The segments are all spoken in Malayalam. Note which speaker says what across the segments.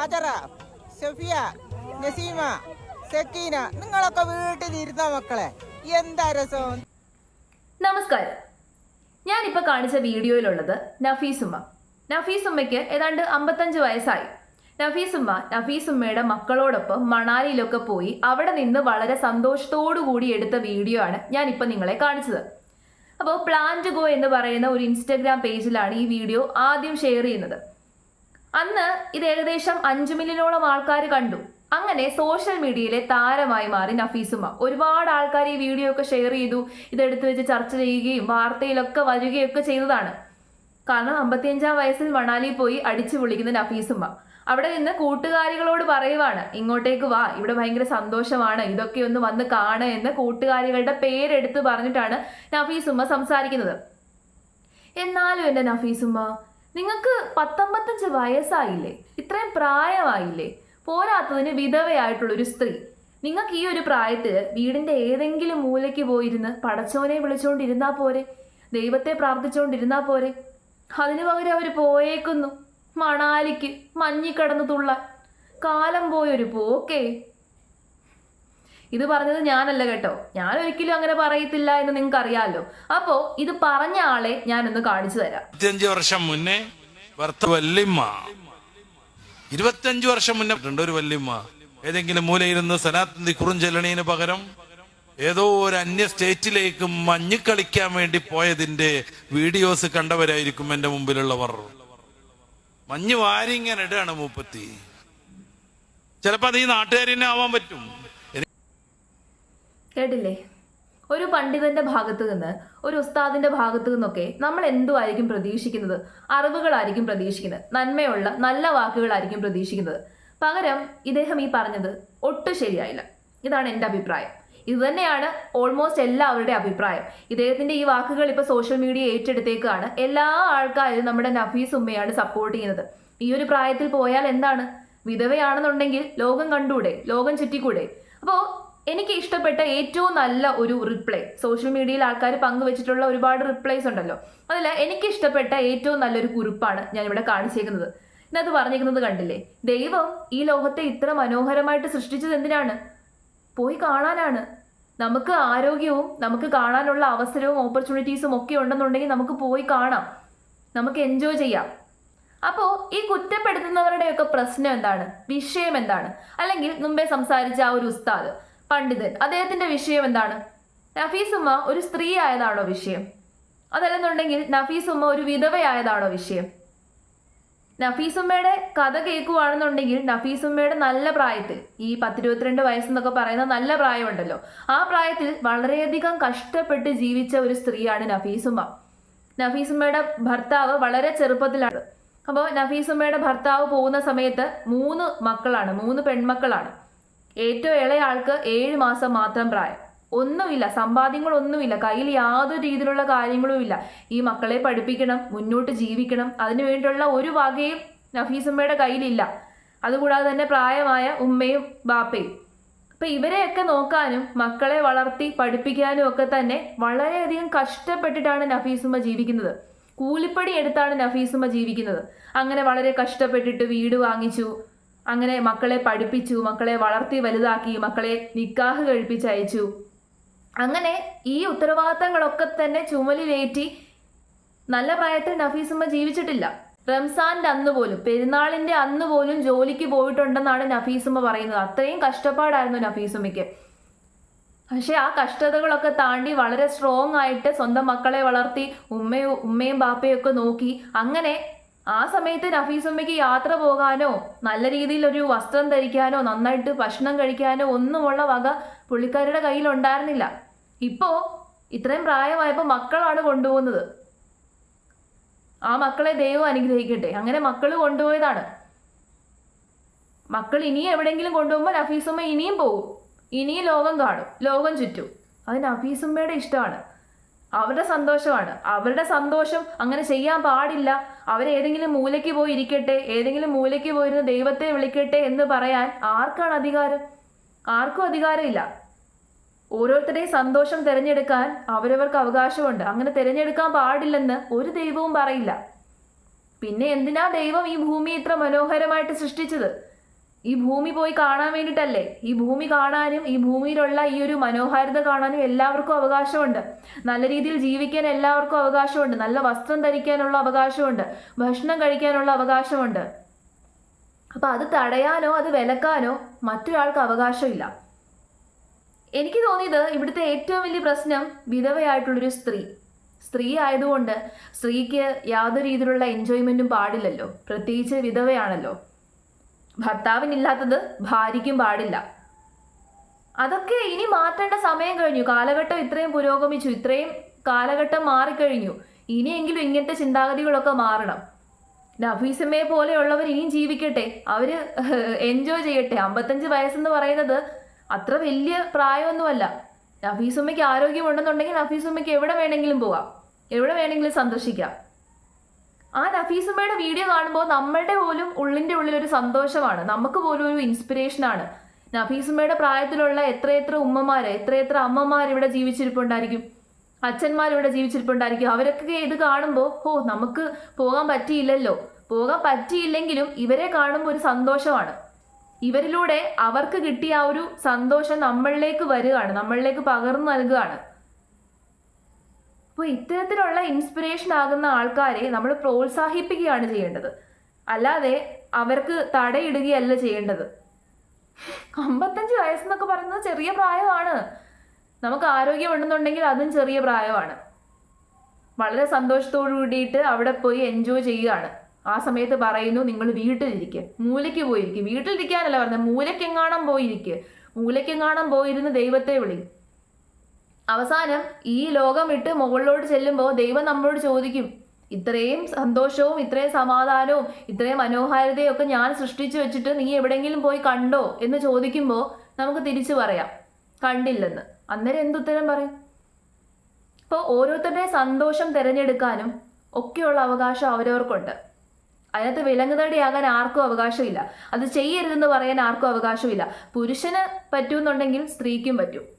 Speaker 1: ആജറ സഫിയ നസീമ സക്കീന നിങ്ങളൊക്കെ വീട്ടിലിരുന്ന മക്കളെ. എന്താ രസം?
Speaker 2: നമസ്കാരം. ഞാനിപ്പോൾ കാണിച്ച വീഡിയോയിലുള്ളത് നഫീസുമ്മ. നഫീസുമ്മയ്ക്ക് ഏതാണ്ട് അമ്പത്തഞ്ച് വയസ്സായി. നഫീസുമ്മ നഫീസുമ്മയുടെ മക്കളോടൊപ്പം മണാലിയിലൊക്കെ പോയി അവിടെ നിന്ന് വളരെ കൂടി എടുത്ത വീഡിയോ ആണ് ഞാനിപ്പോൾ നിങ്ങളെ കാണിച്ചത്. അപ്പോൾ പ്ലാൻ ടു ഗോ എന്ന് പറയുന്ന ഒരു ഇൻസ്റ്റഗ്രാം പേജിലാണ് ഈ വീഡിയോ ആദ്യം ഷെയർ ചെയ്യുന്നത്. അന്ന് ഇത് ഏകദേശം അഞ്ചു മില്യനോളം ആൾക്കാർ കണ്ടു. അങ്ങനെ സോഷ്യൽ മീഡിയയിലെ താരമായി മാറി നഫീസുമ ഒരുപാട് ആൾക്കാർ ഈ വീഡിയോ ഒക്കെ ഷെയർ ചെയ്തു ഇതെടുത്ത് വെച്ച് ചർച്ച ചെയ്യുകയും വാർത്തയിലൊക്കെ വരികയൊക്കെ ചെയ്തതാണ്. കാരണം അമ്പത്തിയഞ്ചാം വയസ്സിൽ മണാലി പോയി അടിച്ചു വിളിക്കുന്ന നഫീസുമ്മ അവിടെ നിന്ന് കൂട്ടുകാരികളോട് പറയുവാണ് ഇങ്ങോട്ടേക്ക് വാ ഇവിടെ ഭയങ്കര സന്തോഷമാണ് ഇതൊക്കെ ഒന്ന് വന്ന് കാണ എന്ന് കൂട്ടുകാരികളുടെ പേരെടുത്ത് പറഞ്ഞിട്ടാണ് നഫീസുമ്മ സംസാരിക്കുന്നത്. എന്നാലും എന്റെ നഫീസുമ്മ നിങ്ങൾക്ക് പത്തൊമ്പത്തഞ്ച് വയസ്സായില്ലേ? ഇത്രയും പ്രായമായില്ലേ? പോരാത്തതിന് വിധവയായിട്ടുള്ളൊരു സ്ത്രീ. നിങ്ങൾക്ക് ഈ ഒരു പ്രായത്തിൽ വീടിന്റെ ഏതെങ്കിലും മൂലയ്ക്ക് പോയിരുന്ന് പടച്ചോനെ വിളിച്ചുകൊണ്ടിരുന്നാ പോരെ? ദൈവത്തെ പ്രാർത്ഥിച്ചുകൊണ്ടിരുന്നാ പോരെ? അതിനു പകരം അവർ പോയേക്കുന്നു. മണാലിക്ക് മഞ്ഞിക്കടന്ന് തുള്ളാൻ. കാലം പോയൊരു പോക്കേ. ഇത് പറഞ്ഞത് ഞാനല്ല കേട്ടോ. ഞാൻ ഒരിക്കലും അങ്ങനെ പറയത്തില്ല എന്ന് നിങ്ങൾക്ക് അറിയാലോ അപ്പോ ഇത് പറഞ്ഞ ആളെ ഞാനൊന്ന് കാണിച്ചു തരാം.
Speaker 3: വർഷം മുന്നേ വർത്ത വല്യമ്മ. ഇരുപത്തിയഞ്ച് വർഷം മുന്നേ ഒരു വല്യമ്മ. ഏതെങ്കിലും മൂലയിരുന്ന് സനാത്തന്തി കുറുഞ്ചെല്ലണീന് പകരം ഏതോ ഒരു അന്യ സ്റ്റേറ്റിലേക്ക് മഞ്ഞ് കളിക്കാൻ വേണ്ടി പോയതിന്റെ വീഡിയോസ് കണ്ടവരായിരിക്കും എന്റെ മുമ്പിലുള്ളവർ. മഞ്ഞ് വാരി ഇങ്ങനെ ഇടുകയാണ് മൂപ്പത്തി. ചിലപ്പോ അത് ഈ നാട്ടുകാരിനെ ആവാൻ പറ്റും.
Speaker 2: കേട്ടില്ലേ? ഒരു പണ്ഡിതന്റെ ഭാഗത്തു നിന്ന് ഒരു ഉസ്താദിന്റെ ഭാഗത്തു നിന്നൊക്കെ നമ്മൾ എന്തുമായിരിക്കും പ്രതീക്ഷിക്കുന്നത്? അറിവുകളായിരിക്കും പ്രതീക്ഷിക്കുന്നത്. നന്മയുള്ള നല്ല വാക്കുകളായിരിക്കും പ്രതീക്ഷിക്കുന്നത്. പകരം ഇദ്ദേഹം ഈ പറഞ്ഞത് ഒട്ടും ശരിയായില്ല. ഇതാണ് എന്റെ അഭിപ്രായം. ഇത് തന്നെയാണ് ഓൾമോസ്റ്റ് എല്ലാവരുടെ അഭിപ്രായം. ഇദ്ദേഹത്തിന്റെ ഈ വാക്കുകൾ ഇപ്പോൾ സോഷ്യൽ മീഡിയ ഏറ്റെടുത്തേക്കാണ്. എല്ലാ ആൾക്കാരും നമ്മുടെ നഫീസ് ഉമ്മയാണ് സപ്പോർട്ട് ചെയ്യുന്നത്. ഈ ഒരു പ്രായത്തിൽ പോയാൽ എന്താണ്? വിധവയാണെന്നുണ്ടെങ്കിൽ ലോകം കണ്ടൂടെ? ലോകം ചുറ്റിക്കൂടെ? അപ്പോൾ എനിക്ക് ഇഷ്ടപ്പെട്ട ഏറ്റവും നല്ല ഒരു റിപ്ലൈ സോഷ്യൽ മീഡിയയിൽ ആൾക്കാർ പങ്കുവച്ചിട്ടുള്ള ഒരുപാട് റിപ്ലൈസ് ഉണ്ടല്ലോ. അതിൽ എനിക്ക് ഇഷ്ടപ്പെട്ട ഏറ്റവും നല്ലൊരു കുറിപ്പാണ് ഞാൻ ഇവിടെ കാണിച്ചേക്കുന്നത്. ഇതിനകത്ത് പറഞ്ഞിരിക്കുന്നത് കണ്ടില്ലേ? ദൈവം ഈ ലോകത്തെ ഇത്ര മനോഹരമായിട്ട് സൃഷ്ടിച്ചത് എന്തിനാണ്? പോയി കാണാനാണ്. നമുക്ക് ആരോഗ്യവും നമുക്ക് കാണാനുള്ള അവസരവും ഓപ്പർച്യൂണിറ്റീസും ഒക്കെ ഉണ്ടെന്നുണ്ടെങ്കിൽ നമുക്ക് പോയി കാണാം. നമുക്ക് എൻജോയ് ചെയ്യാം. അപ്പോൾ ഈ കുറ്റപ്പെടുത്തുന്നവരുടെയൊക്കെ പ്രശ്നം എന്താണ്? വിഷയം എന്താണ്? അല്ലെങ്കിൽ മുമ്പേ സംസാരിച്ച ആ ഒരു ഉസ്താദ്. പണ്ഡിതൻ. അദ്ദേഹത്തിന്റെ വിഷയം എന്താണ്? നഫീസുമ്മ ഒരു സ്ത്രീ ആയതാണോ വിഷയം? അതല്ലെന്നുണ്ടെങ്കിൽ നഫീസുമ്മ ഒരു വിധവയായതാണോ വിഷയം? നഫീസുമ്മയുടെ കഥ കേൾക്കുവാണെന്നുണ്ടെങ്കിൽ നഫീസുമ്മയുടെ നല്ല പ്രായത്തിൽ ഈ പത്തിരുപത്തിരണ്ട് വയസ്സെന്നൊക്കെ പറയുന്ന നല്ല പ്രായമുണ്ടല്ലോ. ആ പ്രായത്തിൽ വളരെയധികം കഷ്ടപ്പെട്ട് ജീവിച്ച ഒരു സ്ത്രീയാണ് നഫീസുമ്മ. നഫീസുമ്മയുടെ ഭർത്താവ് വളരെ ചെറുപ്പത്തിലാണ്. അപ്പോൾ നഫീസുമ്മയുടെ ഭർത്താവ് പോകുന്ന സമയത്ത് മൂന്ന് മക്കളാണ് മൂന്ന് പെൺമക്കളാണ്. ഏറ്റവും ഇളയ ആൾക്ക് ഏഴ് മാസം മാത്രം പ്രായം. ഒന്നുമില്ല സമ്പാദ്യങ്ങളൊന്നുമില്ല. കയ്യിൽ യാതൊരു രീതിയിലുള്ള കാര്യങ്ങളുമില്ല. ഈ മക്കളെ പഠിപ്പിക്കണം മുന്നോട്ട് ജീവിക്കണം. അതിനു വേണ്ടിയുള്ള ഒരു വകയും നഫീസമ്മയുടെ കയ്യിലില്ല. അതുകൂടാതെ തന്നെ പ്രായമായ ഉമ്മയും ബാപ്പയും. അപ്പൊ ഇവരെയൊക്കെ നോക്കാനും മക്കളെ വളർത്തി പഠിപ്പിക്കാനും ഒക്കെ തന്നെ വളരെയധികം കഷ്ടപ്പെട്ടിട്ടാണ് നഫീസുമ്മ ജീവിക്കുന്നത്. കൂലിപ്പണി എടുത്താണ് നഫീസുമ്മ ജീവിക്കുന്നത്. അങ്ങനെ വളരെ കഷ്ടപ്പെട്ടിട്ട് വീട് വാങ്ങിച്ചു. അങ്ങനെ മക്കളെ പഠിപ്പിച്ചു മക്കളെ വളർത്തി വലുതാക്കി മക്കളെ നിക്കാഹ് കഴിപ്പിച്ചയച്ചു. അങ്ങനെ ഈ ഉത്തരവാദിത്തങ്ങളൊക്കെ തന്നെ ചുമലിലേറ്റി നല്ല പ്രായത്തിൽ നഫീസുമ്മ ജീവിച്ചിട്ടില്ല. റംസാന്റെ അന്ന് പോലും പെരുന്നാളിന്റെ അന്ന് പോലും ജോലിക്ക് പോയിട്ടുണ്ടെന്നാണ് നഫീസുമ്മ പറയുന്നത്. അത്രയും കഷ്ടപ്പാടായിരുന്നു നഫീസുമ്മയ്ക്ക്. പക്ഷെ ആ കഷ്ടതകളൊക്കെ താണ്ടി വളരെ സ്ട്രോങ് ആയിട്ട് സ്വന്തം മക്കളെ വളർത്തി ഉമ്മയും ഉമ്മയും ബാപ്പയും ഒക്കെ നോക്കി അങ്ങനെ ആ സമയത്ത് നഫീസുമ്മയ്ക്ക് യാത്ര പോകാനോ നല്ല രീതിയിൽ ഒരു വസ്ത്രം ധരിക്കാനോ നന്നായിട്ട് ഭക്ഷണം കഴിക്കാനോ ഒന്നുമുള്ള വക പുള്ളിക്കാരുടെ കയ്യിൽ ഉണ്ടായിരുന്നില്ല ഇപ്പോ ഇത്രയും പ്രായമായപ്പോൾ മക്കളാണ് കൊണ്ടുപോകുന്നത്. ആ മക്കളെ ദൈവം അനുഗ്രഹിക്കട്ടെ. അങ്ങനെ മക്കൾ കൊണ്ടുപോയതാണ്. മക്കൾ ഇനിയും എവിടെയെങ്കിലും കൊണ്ടുപോകുമ്പോൾ നഫീസുമ്മ ഇനിയും പോകും ഇനിയും ലോകം കാണും. ലോകം ചുറ്റും. അത് നഫീസുമ്മയുടെ ഇഷ്ടമാണ്. അവരുടെ സന്തോഷമാണ്. അവരുടെ സന്തോഷം അങ്ങനെ ചെയ്യാൻ പാടില്ല. അവർ ഏതെങ്കിലും മൂലയ്ക്ക് പോയി ഇരിക്കട്ടെ ഏതെങ്കിലും മൂലയ്ക്ക് പോയിരുന്ന് ദൈവത്തെ വിളിക്കട്ടെ എന്ന് പറയാൻ ആർക്കാണ് അധികാരം? ആർക്കും അധികാരമില്ല. ഓരോരുത്തരുടെയും സന്തോഷം തിരഞ്ഞെടുക്കാൻ അവരവർക്ക് അവകാശമുണ്ട്. അങ്ങനെ തിരഞ്ഞെടുക്കാൻ പാടില്ലെന്ന് ഒരു ദൈവവും പറയില്ല. പിന്നെ എന്തിനാ ദൈവം ഈ ഭൂമി ഇത്ര മനോഹരമായിട്ട് സൃഷ്ടിച്ചത്? ഈ ഭൂമി പോയി കാണാൻ വേണ്ടിയിട്ടല്ലേ ഈ ഭൂമി കാണാനും ഈ ഭൂമിയിലുള്ള ഈ ഒരു മനോഹാരിത കാണാനും എല്ലാവർക്കും അവകാശമുണ്ട്. നല്ല രീതിയിൽ ജീവിക്കാൻ എല്ലാവർക്കും അവകാശമുണ്ട്. നല്ല വസ്ത്രം ധരിക്കാനുള്ള അവകാശമുണ്ട്. ഭക്ഷണം കഴിക്കാനുള്ള അവകാശമുണ്ട്. അപ്പൊ അത് തടയാനോ അത് വിലക്കാനോ മറ്റൊരാൾക്ക് അവകാശമില്ല. എനിക്ക് തോന്നിയത് ഇവിടുത്തെ ഏറ്റവും വലിയ പ്രശ്നം വിധവയായിട്ടുള്ളൊരു സ്ത്രീ. സ്ത്രീ ആയതുകൊണ്ട് സ്ത്രീക്ക് യാതൊരു രീതിയിലുള്ള എൻജോയ്മെന്റും പാടില്ലല്ലോ. പ്രത്യേകിച്ച് വിധവയാണല്ലോ. ഭർത്താവിനില്ലാത്തത് ഭാര്യയ്ക്കും പാടില്ല. അതൊക്കെ ഇനി മാറ്റേണ്ട സമയം കഴിഞ്ഞു. കാലഘട്ടം ഇത്രയും പുരോഗമിച്ചു. ഇത്രയും കാലഘട്ടം മാറിക്കഴിഞ്ഞു. ഇനിയെങ്കിലും ഇങ്ങനത്തെ ചിന്താഗതികളൊക്കെ മാറണം. നഫീസമ്മയെ പോലെയുള്ളവർ ഇനിയും ജീവിക്കട്ടെ. അവർ എൻജോയ് ചെയ്യട്ടെ. അമ്പത്തഞ്ച് വയസ്സെന്ന് പറയുന്നത് അത്ര വലിയ പ്രായമൊന്നുമല്ല. നഫീസുമ്മയ്ക്ക് ആരോഗ്യമുണ്ടെന്നുണ്ടെങ്കിൽ നഫീസുമ്മയ്ക്ക് എവിടെ വേണമെങ്കിലും പോവാം എവിടെ വേണമെങ്കിലും സന്ദർശിക്കാം. ആ നഫീസുമ്മയുടെ വീഡിയോ കാണുമ്പോൾ നമ്മളുടെ പോലും ഉള്ളിന്റെ ഉള്ളിൽ ഒരു സന്തോഷമാണ്. നമുക്ക് പോലും ഒരു ഇൻസ്പിറേഷനാണ് നഫീസുമ്മയുടെ പ്രായത്തിലുള്ള എത്രയെത്ര ഉമ്മമാർ എത്രയെത്ര അമ്മമാർ ഇവിടെ ജീവിച്ചിരിപ്പുണ്ടായിരിക്കും? അച്ഛന്മാർ ഇവിടെ ജീവിച്ചിരിപ്പുണ്ടായിരിക്കും? അവരൊക്കെ ഇത് കാണുമ്പോൾ ഓ നമുക്ക് പോകാൻ പറ്റിയില്ലല്ലോ. പോകാൻ പറ്റിയില്ലെങ്കിലും ഇവരെ കാണുമ്പോൾ ഒരു സന്തോഷമാണ്. ഇവരിലൂടെ അവർക്ക് കിട്ടിയ ആ ഒരു സന്തോഷം നമ്മളിലേക്ക് വരികയാണ്. നമ്മളിലേക്ക് പകർന്നു നൽകുകയാണ്. അപ്പോൾ ഇത്തരത്തിലുള്ള ഇൻസ്പിറേഷൻ ആകുന്ന ആൾക്കാരെ നമ്മൾ പ്രോത്സാഹിപ്പിക്കുകയാണ് ചെയ്യേണ്ടത്. അല്ലാതെ അവർക്ക് തടയിടുകയല്ല ചെയ്യേണ്ടത്. അമ്പത്തഞ്ച് വയസ്സെന്നൊക്കെ പറയുന്നത് ചെറിയ പ്രായമാണ്. നമുക്ക് ആരോഗ്യം ഉണ്ടെന്നുണ്ടെങ്കിൽ അതും ചെറിയ പ്രായമാണ്. വളരെ സന്തോഷത്തോടു കൂടിയിട്ട് അവിടെ പോയി എൻജോയ് ചെയ്യുകയാണ്. ആ സമയത്ത് പറയുന്നു നിങ്ങൾ വീട്ടിലിരിക്കുക മൂലയ്ക്ക് പോയിരിക്കും. വീട്ടിലിരിക്കാനല്ല പറഞ്ഞത്. മൂലയ്ക്കെങ്ങാണം പോയിരിക്കുക മൂലയ്ക്കെങ്ങാണം പോയിരുന്ന് ദൈവത്തെ വിളി. അവസാനം ഈ ലോകം വിട്ട് മുകളിലോട്ട് ചെല്ലുമ്പോൾ ദൈവം നമ്മളോട് ചോദിക്കും ഇത്രയും സന്തോഷവും ഇത്രയും സമാധാനവും ഇത്രയും മനോഹാരിതയും ഒക്കെ ഞാൻ സൃഷ്ടിച്ചു വെച്ചിട്ട് നീ എവിടെയെങ്കിലും പോയി കണ്ടോ? എന്ന് ചോദിക്കുമ്പോൾ നമുക്ക് തിരിച്ചു പറയാം കണ്ടില്ലെന്ന്. അന്നേരം എന്തുത്തരം പറയും? ഇപ്പോൾ ഓരോരുത്തരുടെ സന്തോഷം തിരഞ്ഞെടുക്കാനും ഒക്കെയുള്ള അവകാശം അവരവർക്കുണ്ട്. അതിനകത്ത് വിലങ്ങുതടിയാകാൻ ആർക്കും അവകാശമില്ല. അത് ചെയ്യരുതെന്ന് പറയാൻ ആർക്കും അവകാശമില്ല. പുരുഷന് പറ്റുമെന്നുണ്ടെങ്കിൽ സ്ത്രീക്കും പറ്റും.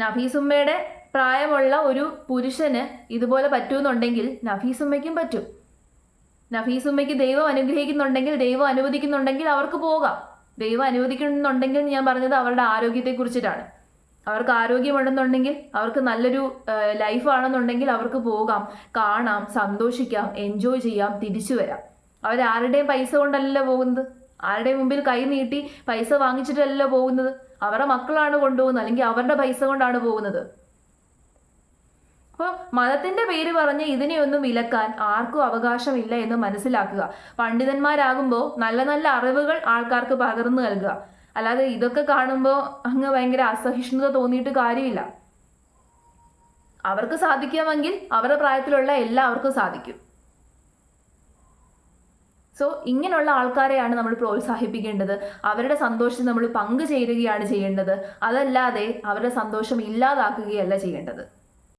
Speaker 2: നഫീസുമ്മയുടെ പ്രായമുള്ള ഒരു പുരുഷന് ഇതുപോലെ പറ്റുമെന്നുണ്ടെങ്കിൽ നഫീസുമ്മയ്ക്കും പറ്റും. നഫീസുമ്മയ്ക്ക് ദൈവം അനുഗ്രഹിക്കുന്നുണ്ടെങ്കിൽ ദൈവം അനുവദിക്കുന്നുണ്ടെങ്കിൽ അവർക്ക് പോകാം. ദൈവം അനുവദിക്കുന്നുണ്ടെങ്കിൽ ഞാൻ പറഞ്ഞത് അവരുടെ ആരോഗ്യത്തെ കുറിച്ചിട്ടാണ് അവർക്ക് ആരോഗ്യമുണ്ടെന്നുണ്ടെങ്കിൽ അവർക്ക് നല്ലൊരു ലൈഫാണെന്നുണ്ടെങ്കിൽ അവർക്ക് പോകാം കാണാം സന്തോഷിക്കാം എൻജോയ് ചെയ്യാം തിരിച്ചു വരാം. അവരാരുടെയും പൈസ കൊണ്ടല്ലല്ലോ പോകുന്നത്? ആരുടെയും മുമ്പിൽ കൈ നീട്ടി പൈസ വാങ്ങിച്ചിട്ടല്ലല്ലോ പോകുന്നത്? അവരുടെ മക്കളാണ് കൊണ്ടുപോകുന്നത് അല്ലെങ്കിൽ അവരുടെ പൈസ കൊണ്ടാണ് പോകുന്നത്. അപ്പോൾ മതത്തിന്റെ പേര് പറഞ്ഞ് ഇതിനെയൊന്നും വിലക്കാൻ ആർക്കും അവകാശമില്ല എന്ന് മനസ്സിലാക്കുക. പണ്ഡിതന്മാരാകുമ്പോൾ നല്ല നല്ല അറിവുകൾ ആൾക്കാർക്ക് പകർന്നു നൽകുക. അല്ലാതെ ഇതൊക്കെ കാണുമ്പോൾ അങ്ങ് ഭയങ്കര അസഹിഷ്ണുത തോന്നിയിട്ട് കാര്യമില്ല. അവർക്ക് സാധിക്കാമെങ്കിൽ അവരുടെ പ്രായത്തിലുള്ള എല്ലാവർക്കും സാധിക്കും. സോ ഇങ്ങനെയുള്ള ആൾക്കാരെയാണ് നമ്മൾ പ്രോത്സാഹിപ്പിക്കേണ്ടത്. അവരുടെ സന്തോഷം നമ്മൾ പങ്കുചേരുകയാണ് ചെയ്യേണ്ടത്. അതല്ലാതെ അവരുടെ സന്തോഷം ഇല്ലാതാക്കുകയല്ല ചെയ്യേണ്ടത്.